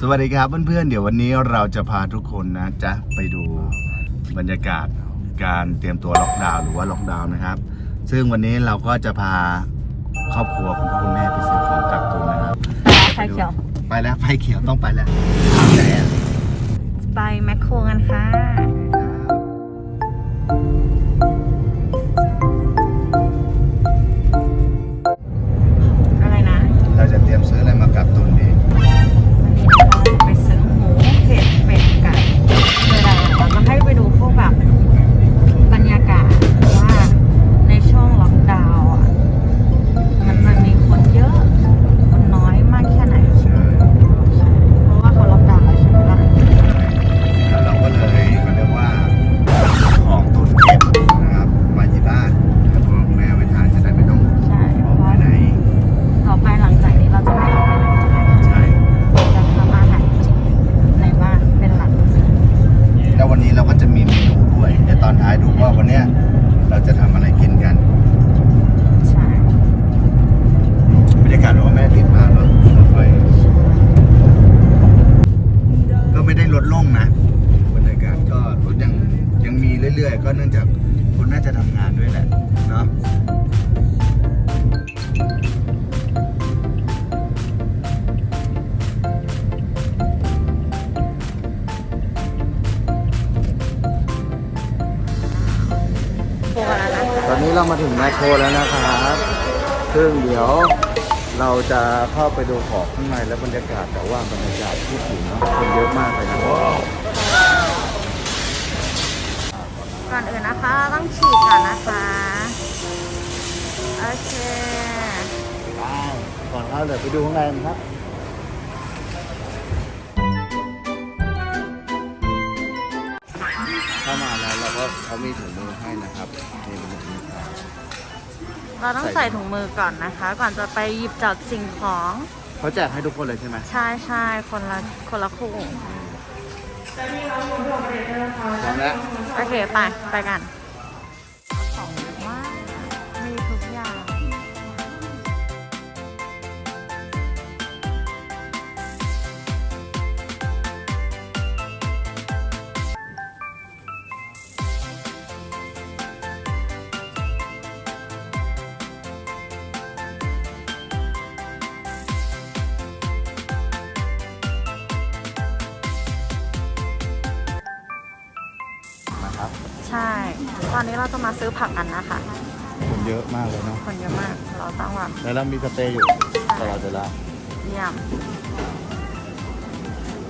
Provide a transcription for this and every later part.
สวัสดีครับเพื่อนๆ เดี๋ยววันนี้เราจะพาทุกคนนะจ๊ะไปดูบรรยากาศการเตรียมตัวล็อกดาวน์หรือว่าล็อกดาวน์นะครับ ซึ่งวันนี้เราก็จะพาครอบครัวคุณพ่อคุณแม่ไปซื้อของกักตุนนะครับไฟเขียว ไปแล้วไฟเขียวต้องไปแล้วไหนอะไปแมคโครกันค่ะ อยๆ ก็เนื่องจากคนน่าจะทำงานด้วยแหละเนาะตอนนี้เรามาถึงแมคโครแล้วนะครับซึ่งเดี๋ยวเราจะเข้าไปดูของข้างในและบรรยากาศแต่ว่าบรรยากาศที่ถึงเนาะคนเยอะมากเลยนะ ก่อนอื่นนะคะเราต้องฉีดก่อนนะคะโอเคก่อนเข้าเดี๋ยวไปดูข้างในกันครับเข้ามาแล้วเราก็เขามีถุงมือให้นะครับนี่เป็นแบบนี้ครับเราต้องใส่ถุงมือก่อนนะคะ ก่อนจะไปหยิบจับสิ่งของ เขาแจกให้ทุกคนเลยใช่ไหมใช่ใช่คนละคนละคู่พร้อมแล้ว โอเค ไป ไปกัน อนนี้เราจะมาซื้อผักกันนะคะคนเยอะมากเลยเนาะคนเยอะมาก เราต้องแบบแล้วเรามีสเตย์อยู่ตลอดเวลาเยี่ยม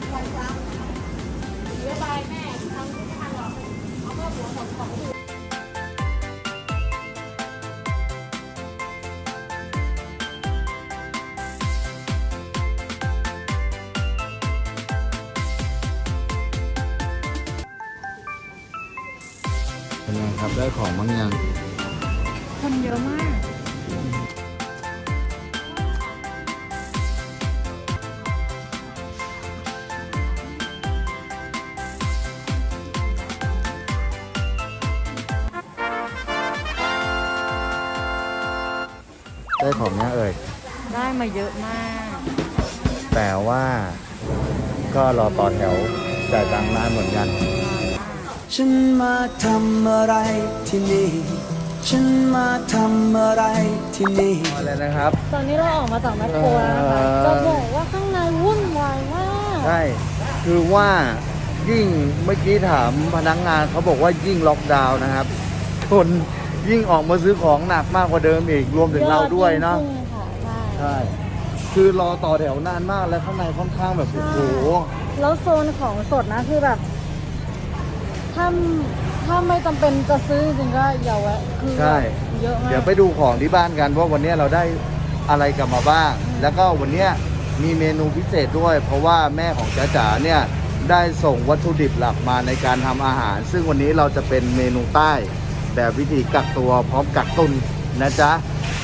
เป็น ของบ้างยังคนเยอะมาก ได้ของเนี้ยเอ่ย ได้มาเยอะมาก แต่ว่าก็รอต่อแถวจ่ายตังค์นานเหมือนกัน ฉันมาทำอะไรที่นี่ ฉันมาทำอะไรที่นี่ มาเลยนะครับ ตอนนี้เราออกมาจากแมคโครแล้วนะคะเออจะบอกว่าข้างในวุ่นวายมากใช่ คือว่ายิ่งเมื่อกี้ถามพนักงานเขาบอกว่ายิ่งล็อกดาวน์นะครับ คนยิ่งออกมาซื้อของหนักมากกว่าเดิมอีก รวมถึงเราด้วยเนาะ ยอดยิ่งพุ่งค่ะใช่ ใช่ คือรอต่อแถวนานมากแล้วข้างในค่อนข้างแบบโอ้โห แล้วโซนของสดนะคือแบบ ถ้าถ้าไม่จำเป็นจะซื้อจริงๆก็อย่าแวะคือใช่ เยอะมาก เดี๋ยวไปดูของที่บ้านกันว่าวันนี้เราได้อะไรกลับมาบ้าง แล้วก็วันนี้มีเมนูพิเศษด้วย เพราะว่าแม่ของจ๋าจ๋าเนี่ยได้ส่งวัตถุดิบหลักมาในการทำอาหาร ซึ่งวันนี้เราจะเป็นเมนูใต้ แบบวิธีกักตัวพร้อมกักตุนนะจ๊ะ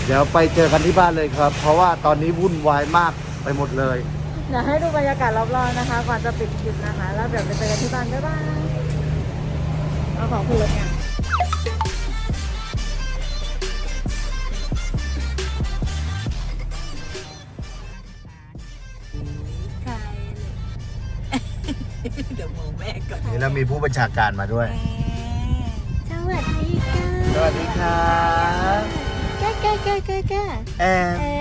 เดี๋ยวไปเจอกันที่บ้านเลยครับ เพราะว่าตอนนี้วุ่นวายมากไปหมดเลย เดี๋ยวให้ดูบรรยากาศรอบๆนะคะ ก่อนจะปิดคลิปนะคะ แล้วเดี๋ยวไปเจอกันที่บ้านบ๊ายบาย เอาของคุณรถเนี่ยเดี๋ยวมองแม่ก่อนนี่เรามีผู้บัญชาการมาด้วย สวัสดีค่ะสวัสดีครับแก้แก้แก้แก้แก้แอเอ๊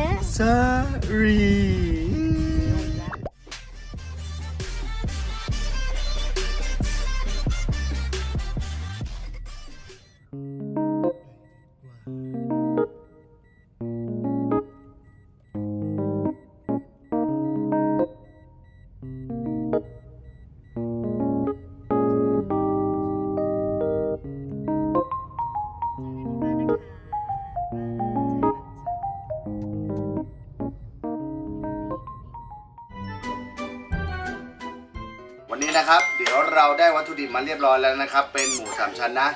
นะครับ เดี๋ยวเราได้วัตถุดิบมาเรียบร้อยแล้วนะครับ เป็นหมูสามชั้นนะ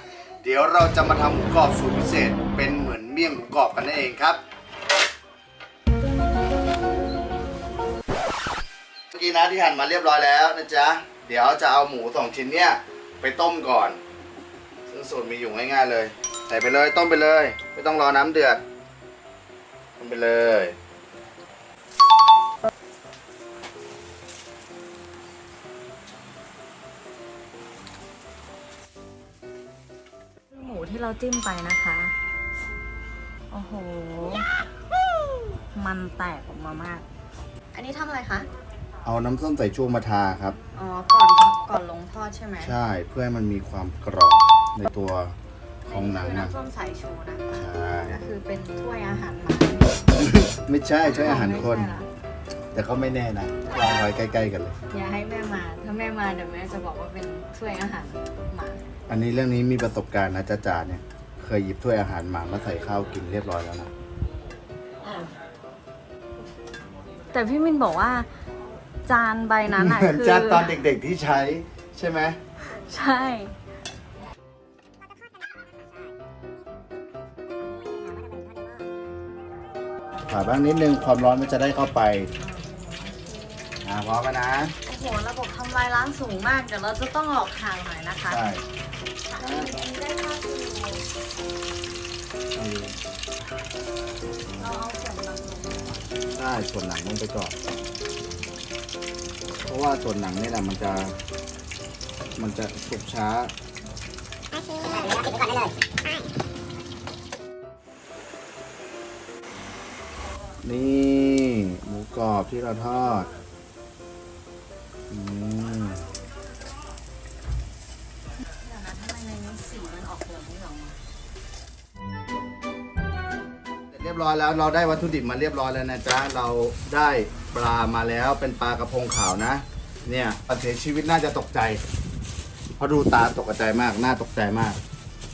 เดี๋ยวเราจะมาทำหมูกรอบสูตรพิเศษ เป็นเหมือนเมี่ยงหมูกรอบกันนั่นเองครับเมื่อกี้นะที่หั่นมาเรียบร้อยแล้วนะจ๊ะเดี๋ยวจะเอาหมูสองชิ้นเนี่ยไปต้มก่อนซึ่งสูตรมีอยู่ง่ายๆเลย ใส่ไปเลยต้มไปเลย ไม่ต้องรอน้ำเดือดต้มไปเลย ที่เราจิ้มไปนะคะ โอ้โห มันแตกออกมามาก อันนี้ทำอะไรคะ เอาน้ำส้มสายชูมาทาครับ อ๋อ ก่อนก่อนลงทอดใช่ไหมใช่เพื่อให้มันมีความกรอบในตัวของหนังคือนะ น้ำส้มสายชูนะคะใช่ ก็คือเป็นถ้วยอาหารหมาไม่ใช่ใช่อาหารคน ไม่ใช่เหรอแต่ก็ไม่แน่นะวางไว้ใกล้ ๆ กันเลย อย่าให้แม่ มาถ้าแม่มาเดี๋ยวแม่จะบอกว่าเป็นถ้วยอาหารหมาอันนี้เรื่องนี้มีประสบการณ์นะจ้าจ๋าเนี่ย เคยหยิบถ้วยอาหารหมามาใส่ข้าวกินเรียบร้อยแล้วนะ แต่พี่มินบอกว่า จานใบนั้นอะเหมือนคือจานตอนเด็กๆที่ใช้ใช่ไหม ใช่ ผ่าบ้างนิดนึงความร้อนมันจะได้เข้าไป อ่าพร้อมแล้วนะ โอ้โหระบบทำลายล้างสูงมากเดี๋ยวเราจะต้องหลอกทางหน่อยนะคะใช่ได้ค่าคือเราเอาส่วนบางลงใช่ส่วนหนังลงไปก่อนเพราะว่าส่วนหนังนี่แหละมันจะ มันจะสุกช้านี่ หมูกรอบที่เราทอด เรียบร้อยแล้วเราได้วัตถุดิบมาเรียบร้อยแล้วนะจ๊ะเราได้ปลามาแล้วเป็นปลากระพงขาวนะ เนี่ยปเสียชีวิตน่าจะตกใจเพราะดูตาตกใจมากน่าตกใจมาก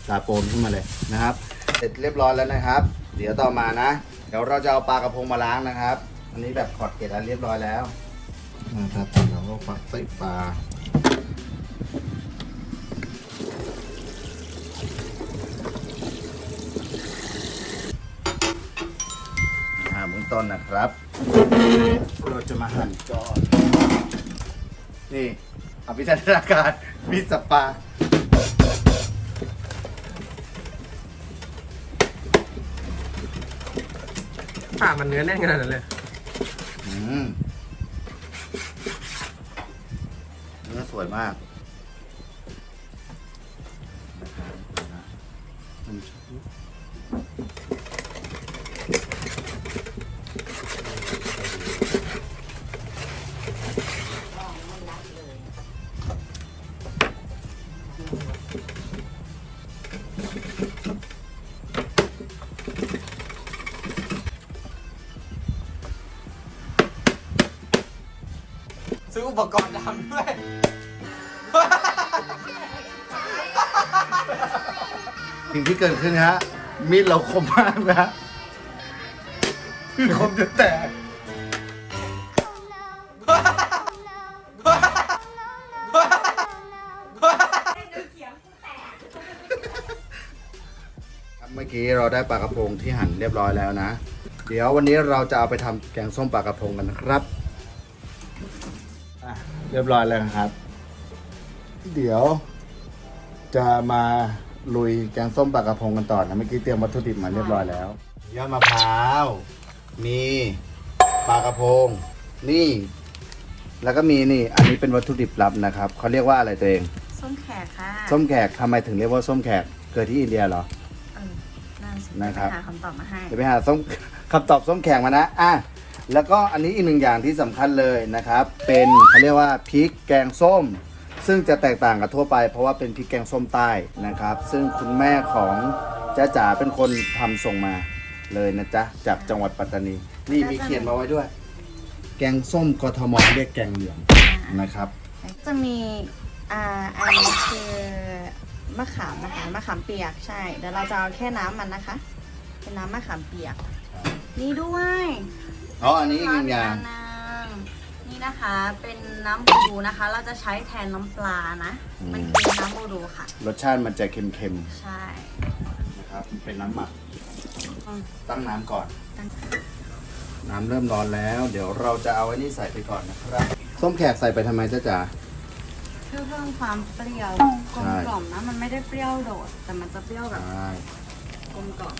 ตาโปนขึ้นมาเลยนะครับ เสร็จเรียบร้อยแล้วนะครับ เดี๋ยวต่อมานะ เดี๋ยวเราจะเอาปลากระพงมาล้างนะครับ อันนี้แบบขอดเกล็ดแล้วเรียบร้อยแล้วนะครับเราก็ฟักใส่ปลา ต้นนะครับ เราจะมาหั่นก่อนนี่อภิชันนาการมีสปาผ่ามันเนื้อแน่นขนาดนั้นเลยอืมเนื้อสวยมากมันซื้ออุ สิ่งที่เกิดขึ้นฮะมีดเราคมมากนะฮะคือคมจนแตกครับเมื่อกี้เราได้ปลากระพงที่หั่นเรียบร้อยแล้วนะ เดี๋ยววันนี้เราจะเอาไปทำแกงส้มปลากระพงกันนะครับอะเรียบร้อยแล้วครับ เดี๋ยวจะมา ลุยแกงส้มปลากระพงกันต่อนะเมื่อกี้เตรียมวัตถุดิบมาเรียบร้อยแล้ว ยอดมะพร้าว มีปลากระพง นี่ แล้วก็มีนี่ อันนี้เป็นวัตถุดิบลับนะครับเขาเรียกว่าอะไรตัวเอง ส้มแขกค่ะส้มแขกทำไมถึงเรียกว่าส้มแขกเกิดที่อินเดียเหรอ เออนั่นสินะครับ ไปหาคำตอบมาให้ เดี๋ยวไปหาส้ม คำตอบส้มแขกมานะอะแล้วก็อันนี้อีกหนึ่งอย่างที่สำคัญเลยนะครับ เป็นเขาเรียกว่าพริกแกงส้ม ซึ่งจะแตกต่างกับทั่วไป เพราะว่าเป็นพริกแกงส้มใต้นะครับ ซึ่งคุณแม่ของจ้าจ๋าเป็นคนทำส่งมาเลยนะจ๊ะจากจังหวัดปัตตานี นี่มีเขียนมาไว้ด้วย แกงส้มกทมเรียกแกงเหลืองนะครับ จะมีอ่าอันนี้คือมะขามนะคะมะขามเปียกใช่เดี๋ยวเราจะเอาแค่น้ำมันนะคะ เป็นน้ำมะขามเปียก นี่ด้วยอ๋ออันนี้อีกหนึ่งอย่างร้ นนางนี่นะคะเป็นน้ำบูดูนะคะ เราจะใช้แทนน้ำปลานะ มันคือน้ำบูดูค่ะ รสชาติมันจะเค็มใช่ๆนะครับ เป็นน้ำหมัก อืมตั้งน้ำก่อนตั้งน้ำเริ่มร้อนแล้ว เดี๋ยวเราจะเอาไอ้นี่ใส่ไปก่อนนะครับ ส้มแขกใส่ไปทำไมจ้าจ๋า เพื่อเพิ่มความเปรี้ยวกลมกล่อมนะมันไม่ได้เปรี้ยวโดด แต่มันจะเปรี้ยวแบบใช่กลมกล่อม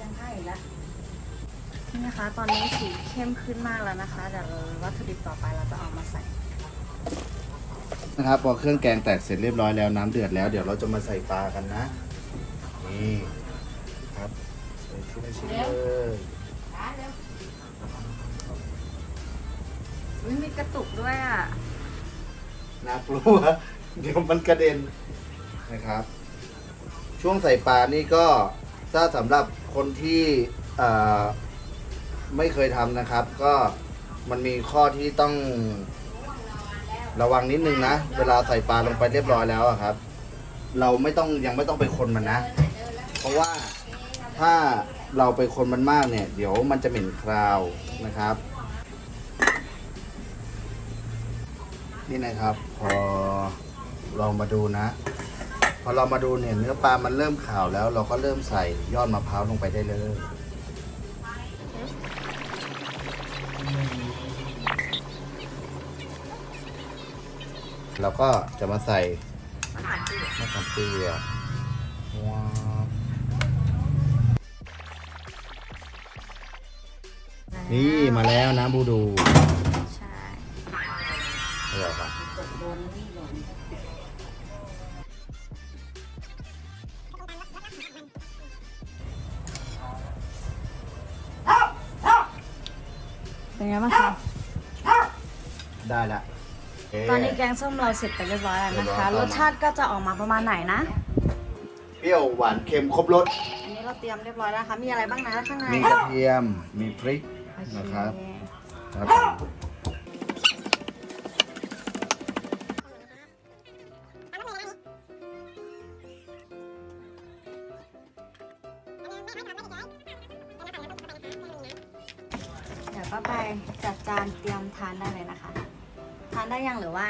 ยังให้อีกแล้ว นี่นะคะ ตอนนี้สีเข้มขึ้นมากแล้วนะคะเดี๋ยวเราวัตถุดิบต่อไปเราจะเอามาใส่ นะครับพอเครื่องแกงแตกเสร็จเรียบร้อยแล้วน้ำเดือดแล้วเดี๋ยวเราจะมาใส่ปลากันนะ นี่ครับใส่ทีละชิ้นเลยอุ๊ยมีกระตุกด้วยอะ น่ากลัว เดี๋ยวมันกระเด็นนะครับ ช่วงใส่ปลานี่ก็ถ้าสำหรับคนที่เอ่อ ไม่เคยทำนะครับ ก็มันมีข้อที่ต้องระวังนิดนึงนะ เวลาใส่ปลาลงไปเรียบร้อยแล้วอะครับ เราไม่ต้องยังไม่ต้องไปคนมันนะ เพราะว่าถ้าเราไปคนมันมากเนี่ย เดี๋ยวมันจะเหม็นคราวนะครับ นี่นะครับ พอลองมาดูนะ พอเรามาดูเนี่ยเนื้อปลามันเริ่มขาวแล้ว เราก็เริ่มใส่ยอดมะพร้าวลงไปได้เลย แล้วก็จะมาใส่มะขามเปียกว้าวนี่มาแล้วน้ำบูดูใช่อร่อยปะเป็นไงบ้างคะได้ละเตอนนี้แกงส้มเราเสร็จไปเรียบร้อยแล้วนะคะเรียบร้อยรสชาติก็จะออกมาประมาณไหนนะ เปรี้ยวหวานเค็มครบรส อันนี้เราเตรียมเรียบร้อยแล้วนะคะมีอะไรบ้างนะข้างใน มีกระเทียม มีพริกโอเคนะครับ ครับผมเดี๋ยวก็ไปจัดจานเตรียมทานได้เลยนะคะ ทานได้ยังหรือว่า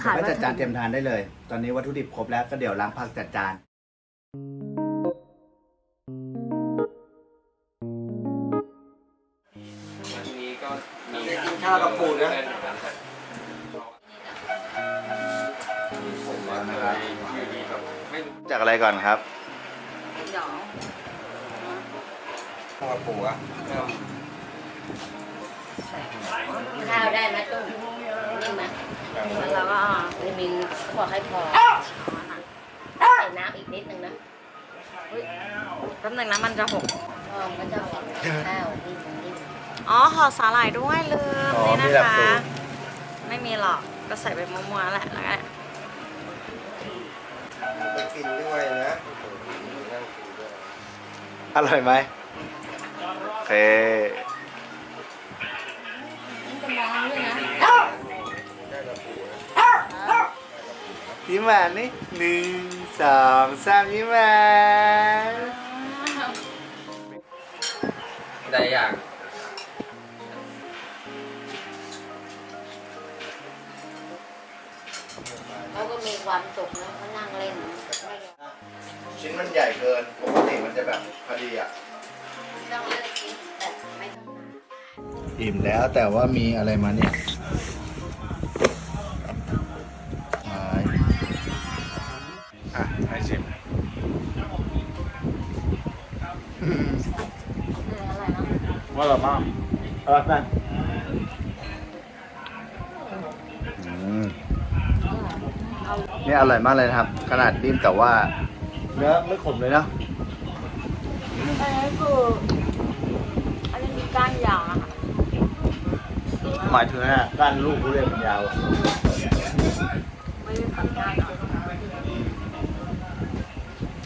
ขาดไม่วัตจัดถุจานดิเตรียบมทานได้เลย ตอนนี้วัตถุดิบครบแล้วก็เดี๋ยวล้างผักจัดจานวันนี้ก็มีกินข้าวกับปูนะผมว่าอะไรอยู่ดีแบบไม่รู้จากอะไรก่อนครับ เดี๋ยวว่าปูอะข้าวได้ไหมตุ้ม นิ่มไหมแล้วเราก็วิมินเขาบอกให้พอช้อนอะใส่น้ำอีกนิดนึงนะแป๊บหนึงนะมันจะหกพอมันจะออกข้าวนิ่มนิ่มอ๋อห่อสาหร่ายด้วยลืมอ๋อนี่มีนะแบบคะสูตร ไม่มีหรอกก็ใส่ไปมั่วๆแหละแล้วก็ไปกินด้วยนะอร่อยไหมโอเคนี่ก็มองด้วยนะ ยิ้มหวานนี่หนึ่งสองสามยิ้มหวานได้อย่างเขาก็มีความสุขนะเขานั่งเล่นไม่ยอมชิ้นมันใหญ่เกิน ปกติมันจะแบบพอดีอะ ต้องเลิกกินแต่ไม่ต้องนานอิ่มแล้วแต่ว่ามีอะไรมาเนี่ย Voilà, maam. Voilà. นี่อร่อยมากเลยครับ ขนาดดิ้มแต่ว่า เนื้อไม่ขมเลยนะ อันนี้คืออันนี้มีก้านยาวหมายถึงอะไรก้านลูกทุเรียนมันยาว ไม่ได้ตัดก้าน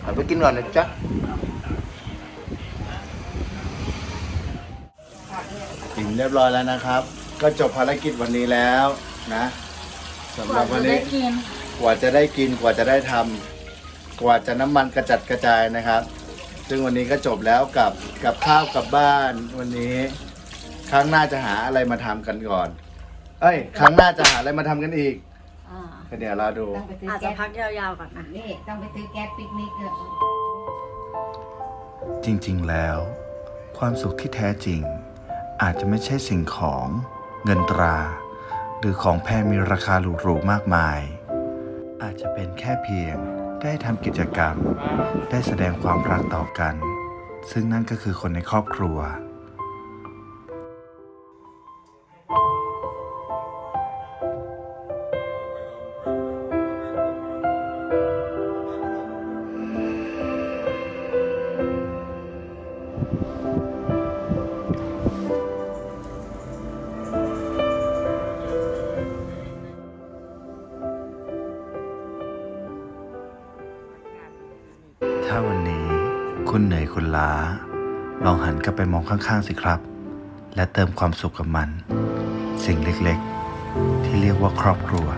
ออกไปกินก่อนนะจ๊ะ กินเรียบร้อยแล้วนะครับ ก็จบภารกิจวันนี้แล้วนะสำหรับวันนี้ได้กินกว่าจะได้กินกว่าจะได้ทำกว่าจะน้ำมันกระจัดกระจายนะครับ ซึ่งวันนี้ก็จบแล้วกับกับข้าวกลับบ้านวันนี้ ครั้งหน้าจะหาอะไรมาทำกันก่อน เอ้ย ครั้งหน้าจะหาอะไรมาทำกันอีกอ่าก็เดี๋ยวเราดู ต้องไปซื้ออาจจะแก๊สพักยาวๆก่อนนะ นี่ต้องไปซื้อแก๊สปิกนิกเลย จริงๆ แล้ว ความสุขที่แท้จริง อาจจะไม่ใช่สิ่งของ เงินตรา หรือของแพงมีราคาหรูๆมากมาย อาจจะเป็นแค่เพียงได้ทำกิจกรรม ได้แสดงความรักต่อกัน ซึ่งนั่นก็คือคนในครอบครัว ล้า ลองหันกลับไปมองข้างๆสิครับ และเติมความสุขกับมัน สิ่งเล็กๆ ที่เรียกว่าครอบครัว